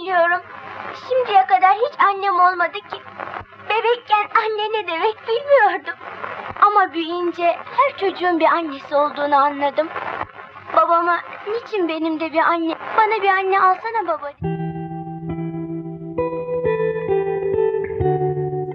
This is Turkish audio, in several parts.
biliyorum. Şimdiye kadar hiç annem olmadı ki. Bebekken anne ne demek bilmiyordum. Ama büyüyünce her çocuğun bir annesi olduğunu anladım. Babama niçin benim de bir anne, bana bir anne alsana baba.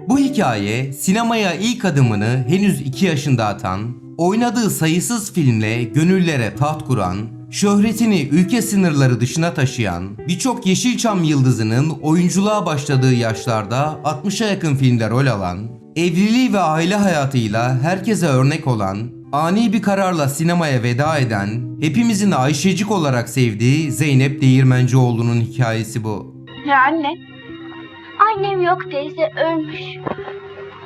Bu hikaye sinemaya ilk adımını henüz 2 yaşında atan, oynadığı sayısız filmle gönüllere taht kuran, şöhretini ülke sınırları dışına taşıyan, birçok Yeşilçam yıldızının oyunculuğa başladığı yaşlarda 60'a yakın filmde rol alan, evliliği ve aile hayatıyla herkese örnek olan, ani bir kararla sinemaya veda eden, hepimizin Ayşecik olarak sevdiği Zeynep Değirmencioğlu'nun hikayesi bu. Ya anne, Annem yok teyze ölmüş.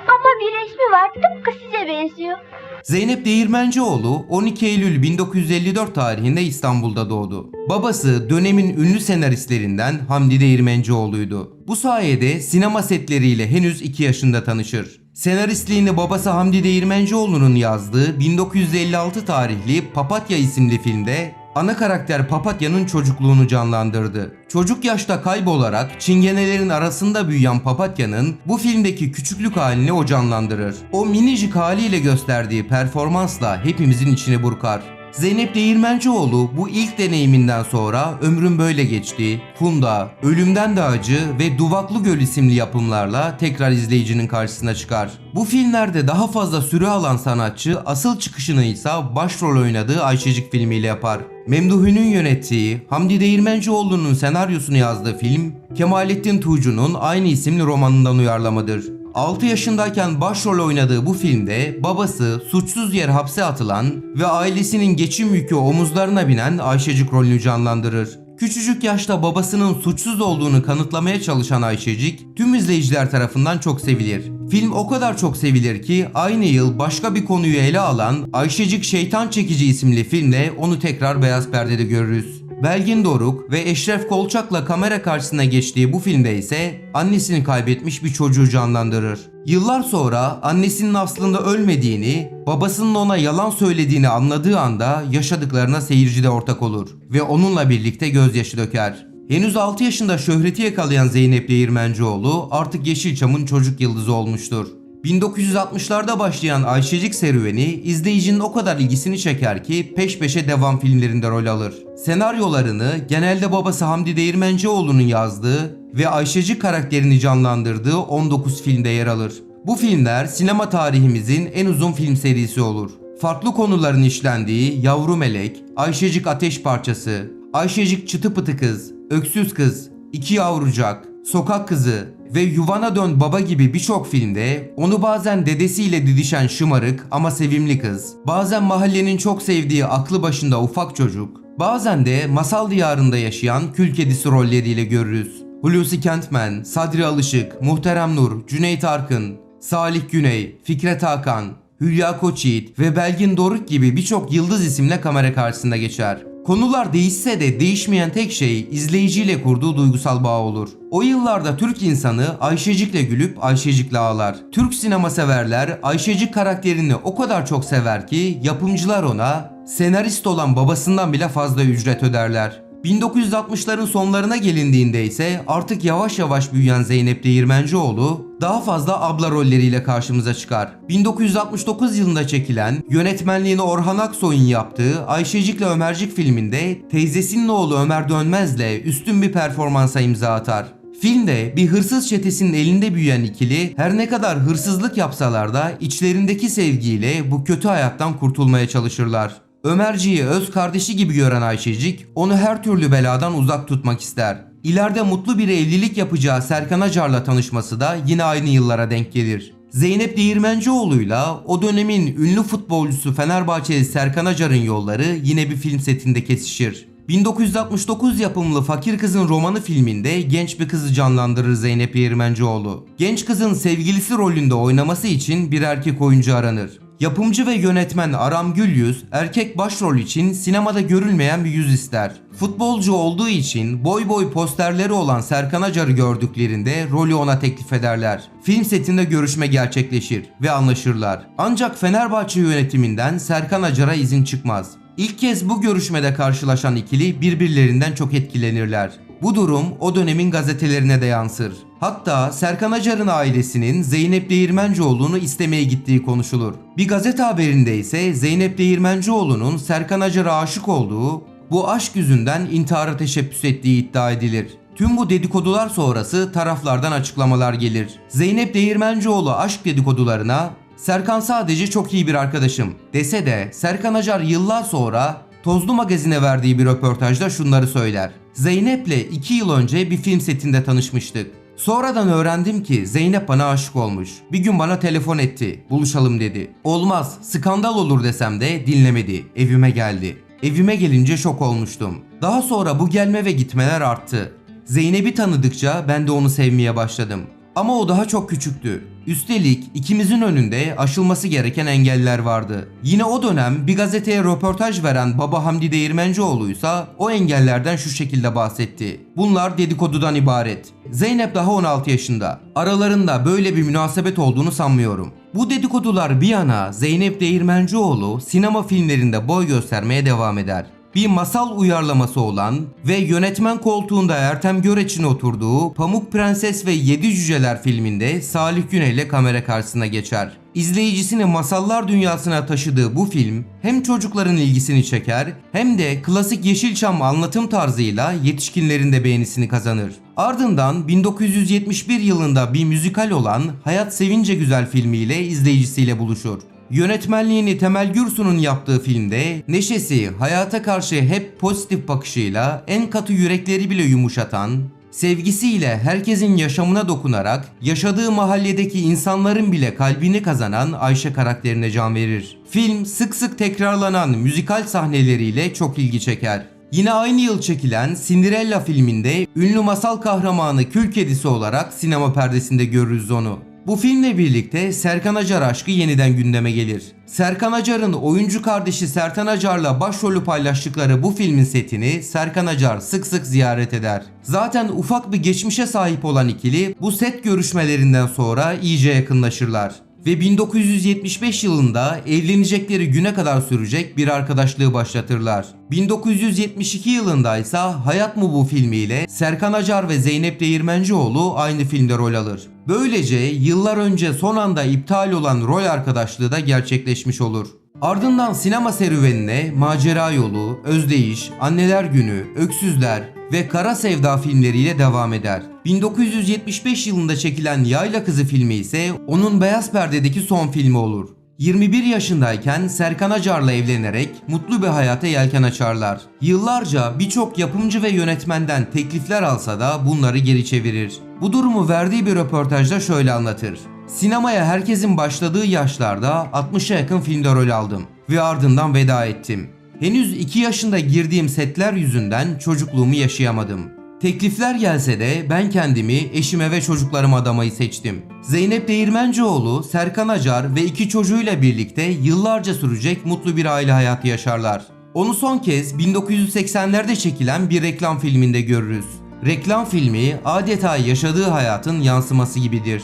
Ama bir resmi var tıpkı size benziyor. Zeynep Değirmencioğlu 12 Eylül 1954 tarihinde İstanbul'da doğdu. Babası dönemin ünlü senaristlerinden Hamdi Değirmencioğlu'ydu. Bu sayede sinema setleriyle henüz 2 yaşında tanışır. Senaristliğini babası Hamdi Değirmencioğlu'nun yazdığı 1956 tarihli Papatya isimli filmde ana karakter Papatya'nın çocukluğunu canlandırdı. Çocuk yaşta kaybolarak çingenelerin arasında büyüyen Papatya'nın bu filmdeki küçüklük halini o canlandırır. O minicik haliyle gösterdiği performansla hepimizin içini burkar. Zeynep Değirmencioğlu bu ilk deneyiminden sonra Ömrüm Böyle Geçti, Funda, Ölümden de Acı ve Duvaklı Göl isimli yapımlarla tekrar izleyicinin karşısına çıkar. Bu filmlerde daha fazla süre alan sanatçı asıl çıkışını ise başrol oynadığı Ayşecik filmiyle yapar. Memduh'un yönettiği, Hamdi Değirmencioğlu'nun senaryosunu yazdığı film, Kemalettin Tuğcu'nun aynı isimli romanından uyarlamadır. 6 yaşındayken başrol oynadığı bu filmde babası suçsuz yer hapse atılan ve ailesinin geçim yükü omuzlarına binen Ayşecik rolünü canlandırır. Küçücük yaşta babasının suçsuz olduğunu kanıtlamaya çalışan Ayşecik tüm izleyiciler tarafından çok sevilir. Film o kadar çok sevilir ki aynı yıl başka bir konuyu ele alan Ayşecik Şeytan Çekici isimli filmle onu tekrar beyaz perdede görürüz. Belgin Doruk ve Eşref Kolçak'la kamera karşısına geçtiği bu filmde ise annesini kaybetmiş bir çocuğu canlandırır. Yıllar sonra annesinin aslında ölmediğini, babasının ona yalan söylediğini anladığı anda yaşadıklarına seyirci de ortak olur ve onunla birlikte gözyaşı döker. Henüz 6 yaşında şöhreti yakalayan Zeynep Değirmencioğlu artık Yeşilçam'ın çocuk yıldızı olmuştur. 1960'larda başlayan Ayşecik serüveni izleyicinin o kadar ilgisini çeker ki peş peşe devam filmlerinde rol alır. Senaryolarını genelde babası Hamdi Değirmencioğlu'nun yazdığı ve Ayşecik karakterini canlandırdığı 19 filmde yer alır. Bu filmler sinema tarihimizin en uzun film serisi olur. Farklı konuların işlendiği Yavru Melek, Ayşecik Ateş Parçası, Ayşecik Çıtı Pıtı Kız, Öksüz Kız, İki Yavrucak, Sokak Kızı ve Yuvana Dön Baba gibi birçok filmde onu bazen dedesiyle didişen şımarık ama sevimli kız, bazen mahallenin çok sevdiği aklı başında ufak çocuk, bazen de masal diyarında yaşayan kül kedisi rolleriyle görürüz. Hulusi Kentmen, Sadri Alışık, Muhterem Nur, Cüneyt Arkın, Salih Güney, Fikret Hakan, Hülya Koçyiğit ve Belgin Doruk gibi birçok yıldız isimle kamera karşısında geçer. Konular değişse de değişmeyen tek şey izleyiciyle kurduğu duygusal bağ olur. O yıllarda Türk insanı Ayşecik'le gülüp Ayşecik'le ağlar. Türk sinema severler Ayşecik karakterini o kadar çok sever ki yapımcılar ona senarist olan babasından bile fazla ücret öderler. 1960'ların sonlarına gelindiğinde ise artık yavaş yavaş büyüyen Zeynep Değirmencioğlu daha fazla abla rolleriyle karşımıza çıkar. 1969 yılında çekilen yönetmenliğini Orhan Aksoy'un yaptığı Ayşecik'le Ömercik filminde teyzesinin oğlu Ömer Dönmez'le üstün bir performansa imza atar. Filmde bir hırsız çetesinin elinde büyüyen ikili her ne kadar hırsızlık yapsalar da içlerindeki sevgiyle bu kötü hayattan kurtulmaya çalışırlar. Ömerci'yi öz kardeşi gibi gören Ayşecik onu her türlü beladan uzak tutmak ister. İleride mutlu bir evlilik yapacağı Serkan Acar'la tanışması da yine aynı yıllara denk gelir. Zeynep Değirmencioğlu'yla o dönemin ünlü futbolcusu Fenerbahçeli Serkan Acar'ın yolları yine bir film setinde kesişir. 1969 yapımlı Fakir Kızın Romanı filminde genç bir kızı canlandırır Zeynep Değirmencioğlu. Genç kızın sevgilisi rolünde oynaması için bir erkek oyuncu aranır. Yapımcı ve yönetmen Aram Gülyüz erkek başrol için sinemada görülmeyen bir yüz ister. Futbolcu olduğu için boy boy posterleri olan Serkan Acar'ı gördüklerinde rolü ona teklif ederler. Film setinde görüşme gerçekleşir ve anlaşırlar. Ancak Fenerbahçe yönetiminden Serkan Acar'a izin çıkmaz. İlk kez bu görüşmede karşılaşan ikili birbirlerinden çok etkilenirler. Bu durum o dönemin gazetelerine de yansır. Hatta Serkan Acar'ın ailesinin Zeynep Değirmencioğlu'nu istemeye gittiği konuşulur. Bir gazete haberinde ise Zeynep Değirmencioğlu'nun Serkan Acar'a aşık olduğu, bu aşk yüzünden intihara teşebbüs ettiği iddia edilir. Tüm bu dedikodular sonrası taraflardan açıklamalar gelir. Zeynep Değirmencioğlu aşk dedikodularına Serkan sadece çok iyi bir arkadaşım dese de Serkan Acar yıllar sonra Tozlu Magazin'e verdiği bir röportajda şunları söyler. Zeynep'le 2 yıl önce bir film setinde tanışmıştık. Sonradan öğrendim ki Zeynep bana aşık olmuş. Bir gün bana telefon etti. Buluşalım dedi. Olmaz, skandal olur desem de dinlemedi. Evime geldi. Evime gelince şok olmuştum. Daha sonra bu gelme ve gitmeler arttı. Zeynep'i tanıdıkça ben de onu sevmeye başladım. Ama o daha çok küçüktü. Üstelik ikimizin önünde aşılması gereken engeller vardı. Yine o dönem bir gazeteye röportaj veren baba Hamdi Değirmencioğlu ise o engellerden şu şekilde bahsetti. Bunlar dedikodudan ibaret. Zeynep daha 16 yaşında. Aralarında böyle bir münasebet olduğunu sanmıyorum. Bu dedikodular bir yana Zeynep Değirmencioğlu sinema filmlerinde boy göstermeye devam eder bir masal uyarlaması olan ve yönetmen koltuğunda Ertem Göreç'in oturduğu Pamuk Prenses ve Yedi Cüceler filminde Salih Güney ile kamera karşısına geçer. İzleyicisini masallar dünyasına taşıdığı bu film hem çocukların ilgisini çeker hem de klasik Yeşilçam anlatım tarzıyla yetişkinlerin de beğenisini kazanır. Ardından 1971 yılında bir müzikal olan Hayat Sevince Güzel filmiyle izleyicisiyle buluşur. Yönetmenliğini Temel Gürsu'nun yaptığı filmde neşesi, hayata karşı hep pozitif bakışıyla en katı yürekleri bile yumuşatan, sevgisiyle herkesin yaşamına dokunarak yaşadığı mahalledeki insanların bile kalbini kazanan Ayşe karakterine can verir. Film sık sık tekrarlanan müzikal sahneleriyle çok ilgi çeker. Yine aynı yıl çekilen Cinderella filminde ünlü masal kahramanı kül kedisi olarak sinema perdesinde görürüz onu. Bu filmle birlikte Serkan Acar aşkı yeniden gündeme gelir. Serkan Acar'ın oyuncu kardeşi Sertan Acar'la başrolü paylaştıkları bu filmin setini Serkan Acar sık sık ziyaret eder. Zaten ufak bir geçmişe sahip olan ikili bu set görüşmelerinden sonra iyice yakınlaşırlar ve 1975 yılında evlenecekleri güne kadar sürecek bir arkadaşlığı başlatırlar. 1972 yılında ise Hayat mı bu filmiyle Serkan Acar ve Zeynep Değirmencioğlu aynı filmde rol alır. Böylece yıllar önce son anda iptal olan rol arkadaşlığı da gerçekleşmiş olur. Ardından sinema serüvenine Macera Yolu, Özdeyiş, Anneler Günü, Öksüzler ve Kara Sevda filmleriyle devam eder. 1975 yılında çekilen Yayla Kızı filmi ise onun beyaz perdedeki son filmi olur. 21 yaşındayken Serkan Acar'la evlenerek mutlu bir hayata yelken açarlar. Yıllarca birçok yapımcı ve yönetmenden teklifler alsa da bunları geri çevirir. Bu durumu verdiği bir röportajda şöyle anlatır. Sinemaya herkesin başladığı yaşlarda 60'a yakın filmde rol aldım ve ardından veda ettim. Henüz 2 yaşında girdiğim setler yüzünden çocukluğumu yaşayamadım. Teklifler gelse de ben kendimi eşime ve çocuklarıma adamayı seçtim. Zeynep Değirmencioğlu, Serkan Acar ve iki çocuğuyla birlikte yıllarca sürecek mutlu bir aile hayatı yaşarlar. Onu son kez 1980'lerde çekilen bir reklam filminde görürüz. Reklam filmi adeta yaşadığı hayatın yansıması gibidir.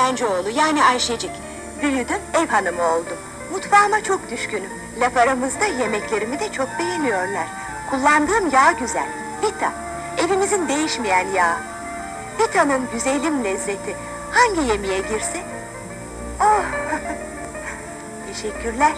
Değirmencioğlu yani Ayşecik. Büyüdüm ev hanımı oldum. Mutfağıma çok düşkünüm. Laf aramızda yemeklerimi de çok beğeniyorlar. Kullandığım yağ güzel. Vita. Evimizin değişmeyen yağı. Vita'nın güzelim lezzeti. Hangi yemeğe girse? Oh! Teşekkürler.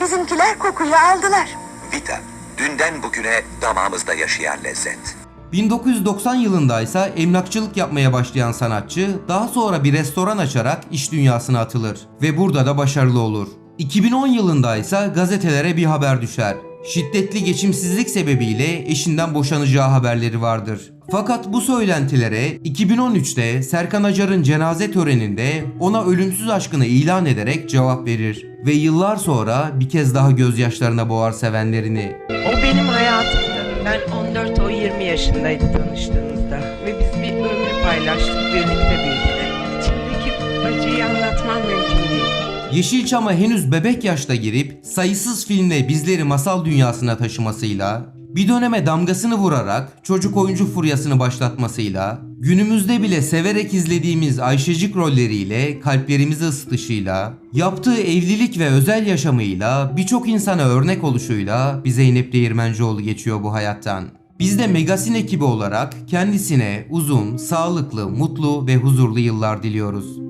Bizimkiler kokuyu aldılar. Vita, dünden bugüne damağımızda yaşayan lezzet. 1990 yılında ise emlakçılık yapmaya başlayan sanatçı daha sonra bir restoran açarak iş dünyasına atılır ve burada da başarılı olur. 2010 yılında ise gazetelere bir haber düşer. Şiddetli geçimsizlik sebebiyle eşinden boşanacağı haberleri vardır. Fakat bu söylentilere 2013'te Serkan Acar'ın cenaze töreninde ona ölümsüz aşkını ilan ederek cevap verir ve yıllar sonra bir kez daha gözyaşlarına boğar sevenlerini. O benim hayatımdı. Ben 14 o 20 yaşındaydı tanıştığımızda ve biz bir ömrü paylaştık, birlikte büyüdük. İçimdeki acıyı anlatmam mümkün değil. Yeşilçam'a henüz bebek yaşta girip sayısız filmle bizleri masal dünyasına taşımasıyla, bir döneme damgasını vurarak çocuk oyuncu furyasını başlatmasıyla, günümüzde bile severek izlediğimiz Ayşecik rolleriyle kalplerimizi ısıtışıyla, yaptığı evlilik ve özel yaşamıyla birçok insana örnek oluşuyla bir Zeynep Değirmencioğlu geçiyor bu hayattan. Biz de Megasin ekibi olarak kendisine uzun, sağlıklı, mutlu ve huzurlu yıllar diliyoruz.